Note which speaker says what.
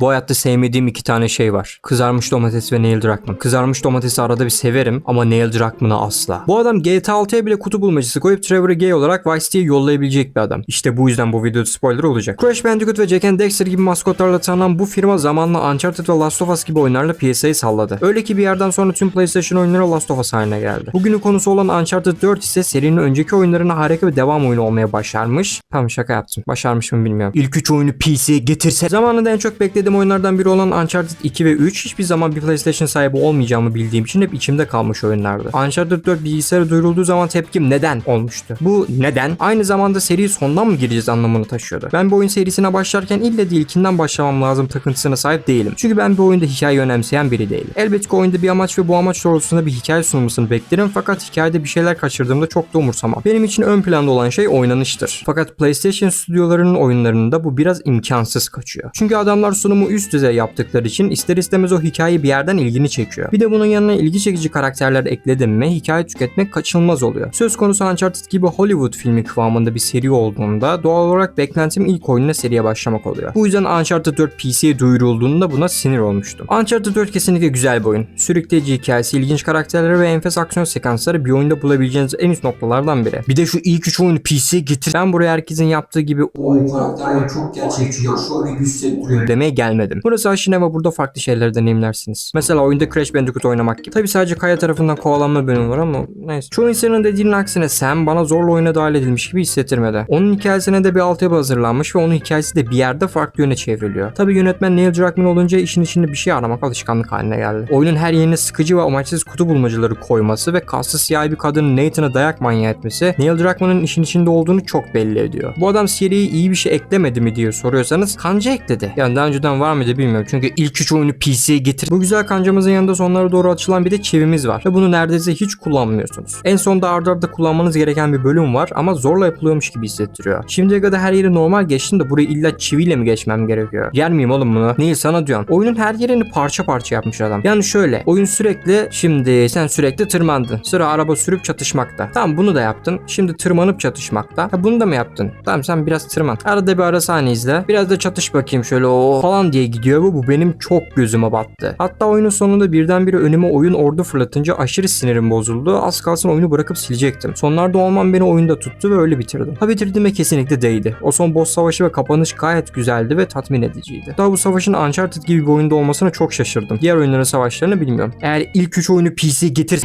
Speaker 1: Bu hayatta sevmediğim iki tane şey var. Kızarmış domates ve Neil Druckmann. Kızarmış domatesi arada bir severim ama Neil Druckmann'ı asla. Bu adam GTA 6'ya bile kutu bulmacası koyup Trevor'ı gay olarak Vice City'ye yollayabilecek bir adam. İşte bu yüzden bu videoda spoiler olacak. Crash Bandicoot ve Jack and Dexter gibi maskotlarla tanınan bu firma zamanla Uncharted ve Last of Us gibi oyunlarla piyasayı salladı. Öyle ki bir yerden sonra tüm PlayStation oyunları Last of Us haline geldi. Bugünün konusu olan Uncharted 4 ise serinin önceki oyunlarına harika bir devam oyunu olmaya başarmış. Tamam şaka yaptım. Başarmış mı bilmiyorum. İlk 3 oyunu PC'ye getirse. Zamanında en çok beklediğim oyunlardan biri olan Uncharted 2 ve 3 hiçbir zaman bir PlayStation sahibi olmayacağımı bildiğim için hep içimde kalmış oyunlardı. Uncharted 4 bilgisayara duyurulduğu zaman tepkim neden olmuştu. Bu neden aynı zamanda seri sondan mı gireceğiz anlamını taşıyordu. Ben bu oyun serisine başlarken ille de ilkinden başlamam lazım takıntısına sahip değilim. Çünkü ben bir oyunda hikaye önemseyen biri değilim. Elbette oyunda bir amaç ve bu amaç doğrultusunda bir hikaye sunulmasını beklerim fakat hikayede bir şeyler kaçırdığımda çok da umursamam. Benim için ön planda olan şey oynanıştır. Fakat PlayStation stüdyolarının oyunlarında bu biraz imkansız kaçıyor. Çünkü adamlar sunumu üst düzey yaptıkları için ister istemez o hikaye bir yerden ilgini çekiyor. Bir de bunun yanına ilgi çekici karakterler ekledim mi hikaye tüketmek kaçınılmaz oluyor. Söz konusu Uncharted gibi Hollywood filmi kıvamında bir seri olduğunda doğal olarak beklentim ilk oyununa seriye başlamak oluyor. Bu yüzden Uncharted 4 PC'ye duyurulduğunda buna sinir olmuştum. Uncharted 4 kesinlikle güzel bir oyun. Sürükleyici hikayesi, ilginç karakterleri ve enfes aksiyon sekansları bir oyunda bulabileceğiniz en üst noktalardan biri. Bir de şu ilk üç oyunu PC'ye getir. Ben buraya herkesin yaptığı gibi o karakterler çok gerçekçi ya şöyle hissettiriyor demeye gelmedim. Burası aşina burada farklı şeyler deneyimlersiniz. Mesela oyunda Crash Bandicoot oynamak gibi. Tabi sadece Kaya tarafından kovalanma bölümü var ama neyse. Çoğu insanın dediğinin aksine Sam bana zorla oyuna dahil edilmiş gibi hissettirmedi. Onun hikayesine de bir altyapı hazırlanmış ve onun hikayesi de bir yerde farklı yöne çevriliyor. Tabi yönetmen Neil Druckmann olunca işin içinde bir şey aramak alışkanlık haline geldi. Oyunun her yerine sıkıcı ve amaçsız kutu bulmacaları koyması ve kaslı siyahi bir kadının Nathan'ı dayak manyağı etmesi Neil Druckmann'ın işin içinde olduğunu çok belli ediyor. Bu adam seriye iyi bir şey eklemedi mi diye soruyorsanız kanca ekledi. Yani daha önceden var mıydı bilmiyorum çünkü ilk üç oyunu PC'ye getir. Bu güzel kancamızın yanında sonlara doğru açılan bir de çivimiz var ve bunu neredeyse hiç kullanmıyorsunuz. En sonda arda arda kullanmanız gereken bir bölüm var ama zorla yapılıyormuş gibi hissettiriyor. Şimdiye kadar her yeri normal geçtim de burayı illa çiviyle mi geçmem gerekiyor? Yer miyim oğlum bunu? Neil sana diyorum. Oyunun her yerini parça parça yapmış adam. Yani şöyle oyun sürekli şimdi sen sürekli tırmandın. Sıra araba sürüp çatışmakta. Tamam bunu da yaptın. Şimdi tırmanıp çatışmakta. Ha bunu da mı yaptın? Tamam sen biraz tırman. Arada bir ara sahne izle. Biraz da çatış bakayım şöyle o falan diye gidiyor bu. Bu benim çok gözüme battı. Hatta oyunun sonunda birdenbire önüme oyun ordu fırlatınca aşırı sinirim bozuldu. Az kalsın oyunu bırakıp silecektim. Sonlarda olmam beni oyunda tuttu ve öyle bitirdim. Ha bitirdiğime kesinlikle değdi. O son boss savaşı ve kapanış gayet güzeldi ve tatmin ediciydi. Daha bu savaşın Uncharted gibi bir oyunda olmasına çok şaşırdım. Diğer oyunların savaşlarını bilmiyorum. Eğer ilk 3 oyunu PC getir